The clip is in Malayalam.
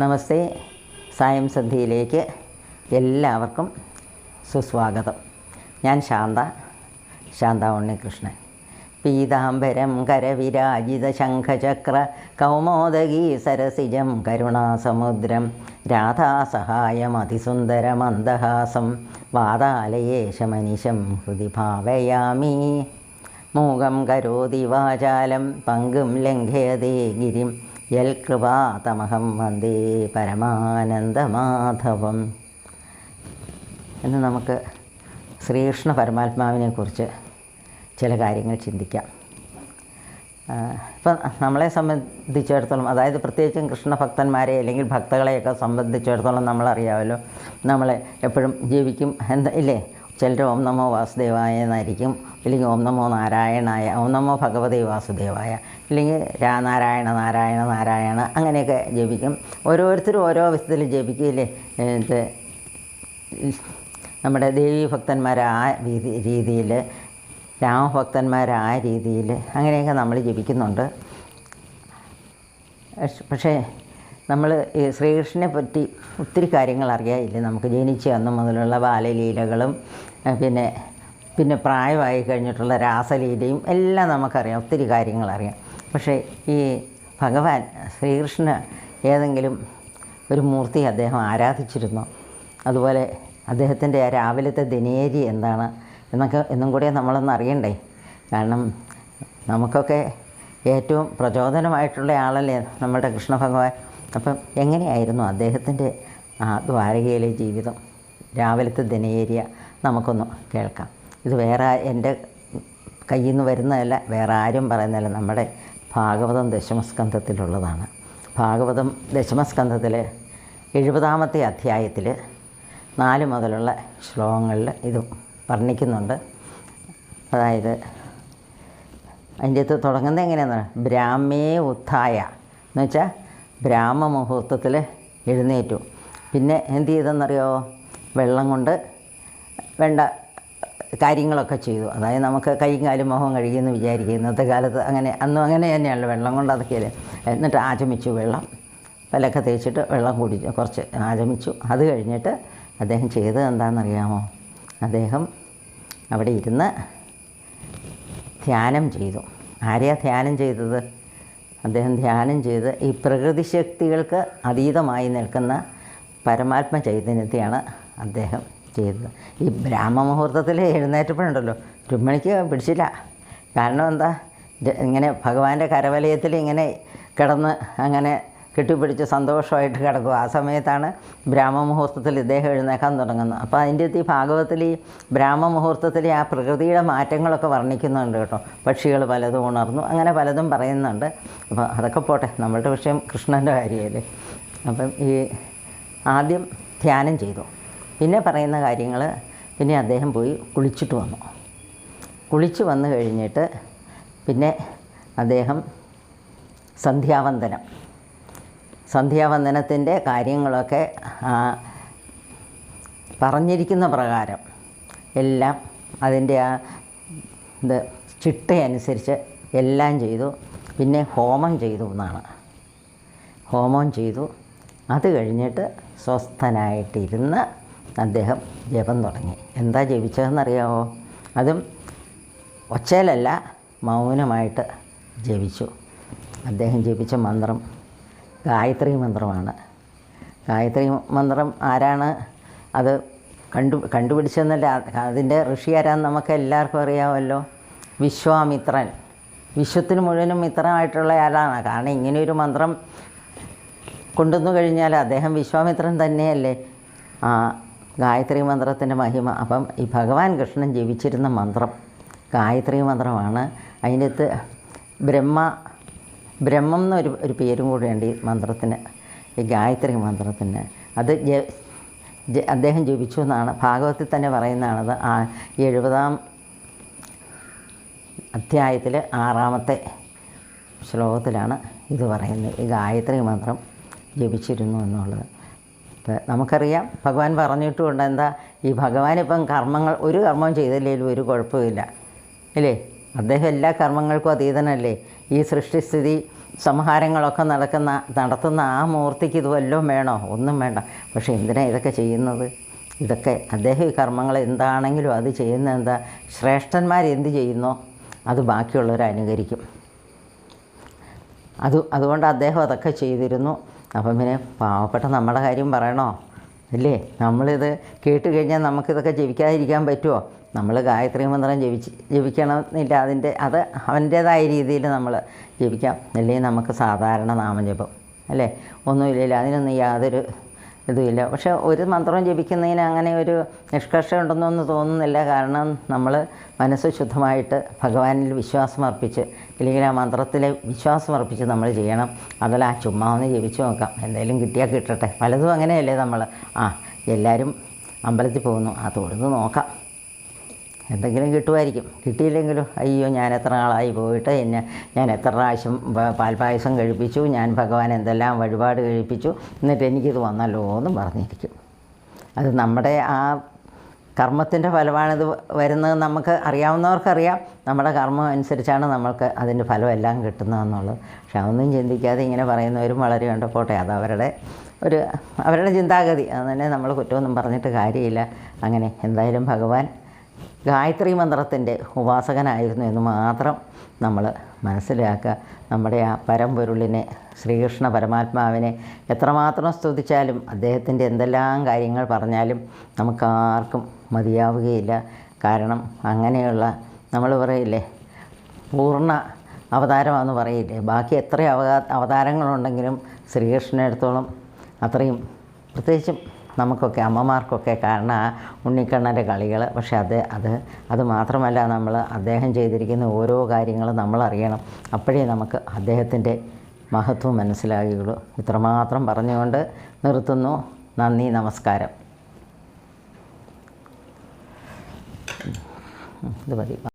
നമസ്തേ. സായം സന്ധ്യയിലേക്ക് എല്ലാവർക്കും സുസ്വാഗതം. ഞാൻ ശാന്ത ശാന്ത ഉണ്ണികൃഷ്ണൻ. പീതാംബരം കരവിരാജിത ശംഖചക്ര കൗമോദകി സരസിജം കരുണാസമുദ്രം രാധാസഹായം അതിസുന്ദരമന്ദഹാസം വാതാലയേശമനിശം ഹൃദി ഭാവയാമി. മൂകം കരോതി വാചാലം പങ്കും ലംഘയതേ ഗിരിം യൽകൃപാതമഹം വന്ദേ പരമാനന്ദമാധവം. എന്ന് നമുക്ക് ശ്രീകൃഷ്ണ പരമാത്മാവിനെക്കുറിച്ച് ചില കാര്യങ്ങൾ ചിന്തിക്കാം. ഇപ്പം നമ്മളെ സംബന്ധിച്ചിടത്തോളം അതായത് പ്രത്യേകിച്ചും കൃഷ്ണഭക്തന്മാരെ അല്ലെങ്കിൽ ഭക്തകളെയൊക്കെ സംബന്ധിച്ചിടത്തോളം നമ്മളറിയാമല്ലോ നമ്മളെ എപ്പോഴും ജീവിക്കും. എന്താ ഇല്ലേ? ചിലർ ഓം നമോ വാസുദേവായ എന്നായിരിക്കും. ഇല്ലെങ്കിൽ ഓം നമോ നാരായണായ ഓം നമോ ഭഗവതി വാസുദേവായ ഇല്ലെങ്കിൽ നാരായണ നാരായണ നാരായണ അങ്ങനെയൊക്കെ ജപിക്കും. ഓരോരുത്തരും ഓരോ വിധത്തിൽ ജപിക്കില്ലേ നമ്മുടെ ദേവീ ഭക്തന്മാർ ആ രീതി രീതിയിൽ രാമഭക്തന്മാർ ആ രീതിയിൽ അങ്ങനെയൊക്കെ നമ്മൾ ജപിക്കുന്നുണ്ട്. പക്ഷേ നമ്മൾ ശ്രീകൃഷ്ണനെ പറ്റി ഒത്തിരി കാര്യങ്ങൾ അറിയാമില്ലേ നമുക്ക് ജനിച്ച അന്ന് മുതലുള്ള ബാലലീലകളും പിന്നെ പിന്നെ പ്രായമായി കഴിഞ്ഞിട്ടുള്ള രാസലീലയും എല്ലാം നമുക്കറിയാം. ഒത്തിരി കാര്യങ്ങൾ അറിയാം. പക്ഷേ ഈ ഭഗവാൻ ശ്രീകൃഷ്ണ ഏതെങ്കിലും ഒരു മൂർത്തി അദ്ദേഹം ആരാധിച്ചിരുന്നു? അതുപോലെ അദ്ദേഹത്തിന്റെ ആ രാവിലത്തെ ദിനേരി എന്താണ് എന്നൊക്കെ എന്നും കൂടെ നമ്മളൊന്ന് അറിയണ്ടേ? കാരണം നമുക്കൊക്കെ ഏറ്റവും പ്രചോദനമായിട്ടുള്ള ആളല്ലേ നമ്മുടെ കൃഷ്ണ ഭഗവാൻ. അപ്പം എങ്ങനെയായിരുന്നു അദ്ദേഹത്തിന്റെ ആ ദ്വാരകയിലെ ജീവിതം? രാവിലത്തെ ദിനേരിയ നമുക്കൊന്ന് കേൾക്കാം. ഇത് വേറെ എന്റെ കയ്യിൽ നിന്ന് വരുന്നതല്ല വേറെ ആരും പറയുന്നതല്ല. നമ്മുടെ ഭാഗവതം ദശമസ്കന്ധത്തിലുള്ളതാണ്. ഭാഗവതം ദശമസ്കന്ധത്തിൽ എഴുപതാമത്തെ അധ്യായത്തിൽ നാല് മുതലുള്ള ശ്ലോകങ്ങളിൽ ഇത് വർണിക്കുന്നുണ്ട്. അതായത് അതിന്റെ അകത്ത് തുടങ്ങുന്നത് എങ്ങനെയാണെന്ന് ബ്രാഹ്മേ ഉത്ഥായ. എന്ന് വെച്ചാൽ ബ്രാഹ്മ മുഹൂർത്തത്തിൽ എഴുന്നേറ്റു. പിന്നെ എന്ത് ചെയ്തെന്നറിയോ? വെള്ളം കൊണ്ട് വേണ്ട കാര്യങ്ങളൊക്കെ ചെയ്തു. അതായത് നമുക്ക് കൈയും കാലും മുഖം കഴുകിയെന്ന് വിചാരിക്കും. ഇന്നത്തെ കാലത്ത് അങ്ങനെ അന്നും അങ്ങനെ തന്നെയാണല്ലോ വെള്ളം കൊണ്ട് അതൊക്കെയല്ലേ. എന്നിട്ട് ആചമിച്ചു വെള്ളം. പല്ലൊക്കെ തേച്ചിട്ട് വെള്ളം കുടിച്ചു കുറച്ച് ആചമിച്ചു. അത് കഴിഞ്ഞിട്ട് അദ്ദേഹം ചെയ്തത് എന്താണെന്നറിയാമോ? അദ്ദേഹം അവിടെ ഇരുന്ന് ധ്യാനം ചെയ്തു. ആരെയാണ് ധ്യാനം ചെയ്തത്? അദ്ദേഹം ധ്യാനം ചെയ്ത് ഈ പ്രകൃതി ശക്തികൾക്ക് അതീതമായി നിൽക്കുന്ന പരമാത്മ ചൈതന്യത്തെയാണ് അദ്ദേഹം ചെയ്തത്. ഈ ബ്രാഹ്മമുഹൂർത്തത്തിൽ എഴുന്നേറ്റപ്പോഴുണ്ടല്ലോ. രുക്മിണിക്ക് പിടിച്ചില്ല. കാരണം എന്താ? ഇങ്ങനെ ഭഗവാന്റെ കരവലയത്തിൽ ഇങ്ങനെ കിടന്ന് അങ്ങനെ കെട്ടിപ്പിടിച്ച് സന്തോഷമായിട്ട് കിടക്കും ആ സമയത്താണ് ബ്രാഹ്മമുഹൂർത്തത്തിൽ ഇദ്ദേഹം എഴുന്നേക്കാൻ തുടങ്ങുന്നത്. അപ്പോൾ അതിന്റെ ഈ ഭാഗവത്തിൽ ഈ ബ്രാഹ്മമുഹൂർത്തത്തിലെ ആ പ്രകൃതിയുടെ മാറ്റങ്ങളൊക്കെ വർണിക്കുന്നുണ്ട് കേട്ടോ. പക്ഷികൾ പലതും ഉണർന്നു. അങ്ങനെ പലതും പറയുന്നുണ്ട്. അപ്പോൾ അതൊക്കെ പോട്ടെ നമ്മളുടെ വിഷയം കൃഷ്ണന്റെ കാര്യമല്ലേ. അപ്പം ഈ ആദ്യം ധ്യാനം ചെയ്തു. പിന്നെ പറയുന്ന കാര്യങ്ങൾ പിന്നെ അദ്ദേഹം പോയി കുളിച്ചിട്ട് വന്നു. കുളിച്ച് വന്നു കഴിഞ്ഞിട്ട് പിന്നെ അദ്ദേഹം സന്ധ്യാവന്ദനം സന്ധ്യാവന്ദനത്തിന്റെ കാര്യങ്ങളൊക്കെ പറഞ്ഞിരിക്കുന്ന പ്രകാരം എല്ലാം അതിന്റെ ആ ഇത് ചിട്ടയനുസരിച്ച് എല്ലാം ചെയ്തു. പിന്നെ ഹോമം ചെയ്തു എന്നാണ്. ഹോമം ചെയ്തു. അത് കഴിഞ്ഞിട്ട് സ്വസ്ഥനായിട്ടിരുന്ന് അദ്ദേഹം ജപം തുടങ്ങി. എന്താ ജപിച്ചതെന്നറിയാമോ അതും ഒച്ചയിലല്ല മൗനമായിട്ട് ജപിച്ചു. അദ്ദേഹം ജപിച്ച മന്ത്രം ഗായത്രി മന്ത്രമാണ്. ഗായത്രി മന്ത്രം ആരാണ്? അത് കണ്ടു കണ്ടുപിടിച്ചെന്നല്ല അതിന്റെ ഋഷി ആരാന്ന് നമുക്ക് എല്ലാവർക്കും അറിയാമല്ലോ. വിശ്വാമിത്രൻ. വിശ്വത്തിന് മുഴുവനും മിത്രമായിട്ടുള്ള ആളാണ്. കാരണം ഇങ്ങനെയൊരു മന്ത്രം കൊണ്ടുവന്നു കഴിഞ്ഞാൽ അദ്ദേഹം വിശ്വാമിത്രൻ തന്നെയല്ലേ? ആ ഗായത്രി മന്ത്രത്തിന്റെ മഹിമ. അപ്പം ഈ ഭഗവാൻ കൃഷ്ണൻ ജപിച്ചിരുന്ന മന്ത്രം ഗായത്രി മന്ത്രമാണ്. അതിന്റെ ബ്രഹ്മ ബ്രഹ്മം എന്നൊരു ഒരു പേരും കൂടെയുണ്ട് ഈ മന്ത്രത്തിന് ഈ ഗായത്രി മന്ത്രത്തിന്. അത് അദ്ദേഹം ജപിച്ചു എന്നാണ്. ഭാഗവത്തിൽ തന്നെ പറയുന്നതാണത് ആ എഴുപതാം അധ്യായത്തിൽ ആറാമത്തെ ശ്ലോകത്തിലാണ് ഇത് പറയുന്നത്. ഈ ഗായത്രി മന്ത്രം ജപിച്ചിരുന്നു എന്നുള്ളത്. ഇപ്പം നമുക്കറിയാം ഭഗവാൻ പറഞ്ഞിട്ടുമുണ്ട് എന്താ ഈ ഭഗവാൻ ഇപ്പം കർമ്മങ്ങൾ ഒരു കർമ്മം ചെയ്തില്ലെങ്കിലും ഒരു കുഴപ്പമില്ല ഇല്ലേ? അദ്ദേഹം എല്ലാ കർമ്മങ്ങൾക്കും അതീതനല്ലേ? ഈ സൃഷ്ടിസ്ഥിതി സംഹാരങ്ങളൊക്കെ നടക്കുന്ന നടത്തുന്ന ആ മൂർത്തിക്ക് ഇത് വല്ലതും വേണോ? ഒന്നും വേണ്ട. പക്ഷേ എന്തിനാ ഇതൊക്കെ ചെയ്യുന്നത്? ഇതൊക്കെ അദ്ദേഹം ഈ കർമ്മങ്ങൾ എന്താണെങ്കിലും അത് ചെയ്യുന്ന എന്താ? ശ്രേഷ്ഠന്മാർ എന്ത് ചെയ്യുന്നോ? അത് ബാക്കിയുള്ളവർ അനുകരിക്കും. അത് അതുകൊണ്ട് അദ്ദേഹം അതൊക്കെ ചെയ്തിരുന്നു. അപ്പം പിന്നെ പാവപ്പെട്ട നമ്മുടെ കാര്യം പറയണോ? അല്ലേ? നമ്മളിത് കേട്ട് കഴിഞ്ഞാൽ നമുക്കിതൊക്കെ ജീവിക്കാതിരിക്കാൻ പറ്റുമോ? നമ്മൾ ഗായത്രി മന്ത്രം ജപിച്ച് ജപിക്കണമെന്നില്ല. അതിന്റെ അത് അവന്റേതായ രീതിയിൽ നമ്മൾ ജപിക്കാം. അല്ലെങ്കിൽ നമുക്ക് സാധാരണ നാമജപം അല്ലേ? ഒന്നുമില്ല അതിനൊന്നും യാതൊരു ഇതുമില്ല. പക്ഷേ ഒരു മന്ത്രം ജപിക്കുന്നതിന് അങ്ങനെ ഒരു നിഷ്കർഷ ഉണ്ടെന്നൊന്നും തോന്നുന്നില്ല. കാരണം നമ്മൾ മനസ്സ് ശുദ്ധമായിട്ട് ഭഗവാനിൽ വിശ്വാസം അർപ്പിച്ച് അല്ലെങ്കിൽ ആ മന്ത്രത്തിൽ വിശ്വാസം അർപ്പിച്ച് നമ്മൾ ചെയ്യണം. അതല്ല ആ ചുമ്മാ ഒന്ന് ജപിച്ച് നോക്കാം. എന്തെങ്കിലും കിട്ടിയാൽ കിട്ടട്ടെ. പലതും അങ്ങനെയല്ലേ നമ്മൾ. ആ എല്ലാവരും അമ്പലത്തിൽ പോകുന്നു. ആ നോക്കാം. എന്തെങ്കിലും കിട്ടുമായിരിക്കും. കിട്ടിയില്ലെങ്കിലും അയ്യോ ഞാൻ എത്ര നാളായി പോയിട്ട് എന്നെ ഞാൻ എത്ര പ്രാവശ്യം പാൽപായസം കഴിപ്പിച്ചു ഞാൻ ഭഗവാൻ എന്തെല്ലാം വഴിപാട് കഴിപ്പിച്ചു എന്നിട്ട് എനിക്കിത് വന്നല്ലോ എന്നും പറഞ്ഞിരിക്കും. അത് നമ്മുടെ ആ കർമ്മത്തിന്റെ ഫലമാണിത് വരുന്നത് നമുക്ക് അറിയാവുന്നവർക്കറിയാം. നമ്മുടെ കർമ്മം അനുസരിച്ചാണ് നമ്മൾക്ക് അതിന്റെ ഫലമെല്ലാം കിട്ടുന്നതെന്നുള്ളത്. പക്ഷെ അതൊന്നും ചിന്തിക്കാതെ ഇങ്ങനെ പറയുന്നവരും വളരെ ഉണ്ട്. പോട്ടെ അത് അവരുടെ ഒരു അവരുടെ ചിന്താഗതി. അത് തന്നെ നമ്മൾ കുറ്റമൊന്നും പറഞ്ഞിട്ട് കാര്യമില്ല. അങ്ങനെ എന്തായാലും ഭഗവാൻ ഗായത്രി മന്ത്രത്തിന്റെ ഉപാസകനായിരുന്നു എന്ന് മാത്രം നമ്മൾ മനസ്സിലാക്കുക. നമ്മുടെ ആ പരമ്പൊരുളിനെ ശ്രീകൃഷ്ണ പരമാത്മാവിനെ എത്രമാത്രം സ്തുതിച്ചാലും അദ്ദേഹത്തിന്റെ എന്തെല്ലാം കാര്യങ്ങൾ പറഞ്ഞാലും നമുക്കാർക്കും മതിയാവുകയില്ല. കാരണം അങ്ങനെയുള്ള നമ്മൾ പറയില്ലേ പൂർണ അവതാരമാണെന്ന് പറയില്ലേ ബാക്കി എത്ര അവതാ അവതാരങ്ങളുണ്ടെങ്കിലും ശ്രീകൃഷ്ണനെടുത്തോളം അത്രയും പ്രത്യേകിച്ചും നമുക്കൊക്കെ അമ്മമാർക്കൊക്കെ കാരണം ആ ഉണ്ണിക്കണ്ണന്റെ കളികൾ പക്ഷെ അത് അത് അത് മാത്രമല്ല നമ്മൾ അദ്ദേഹം ചെയ്തിരിക്കുന്ന ഓരോ കാര്യങ്ങളും നമ്മൾ അറിയണം അപ്പോഴേ നമുക്ക് അദ്ദേഹത്തിന്റെ മഹത്വം മനസ്സിലാകുകയുള്ളൂ. ഇത്രമാത്രം പറഞ്ഞുകൊണ്ട് നിർത്തുന്നു. നന്ദി നമസ്കാരം. ഇത് മതി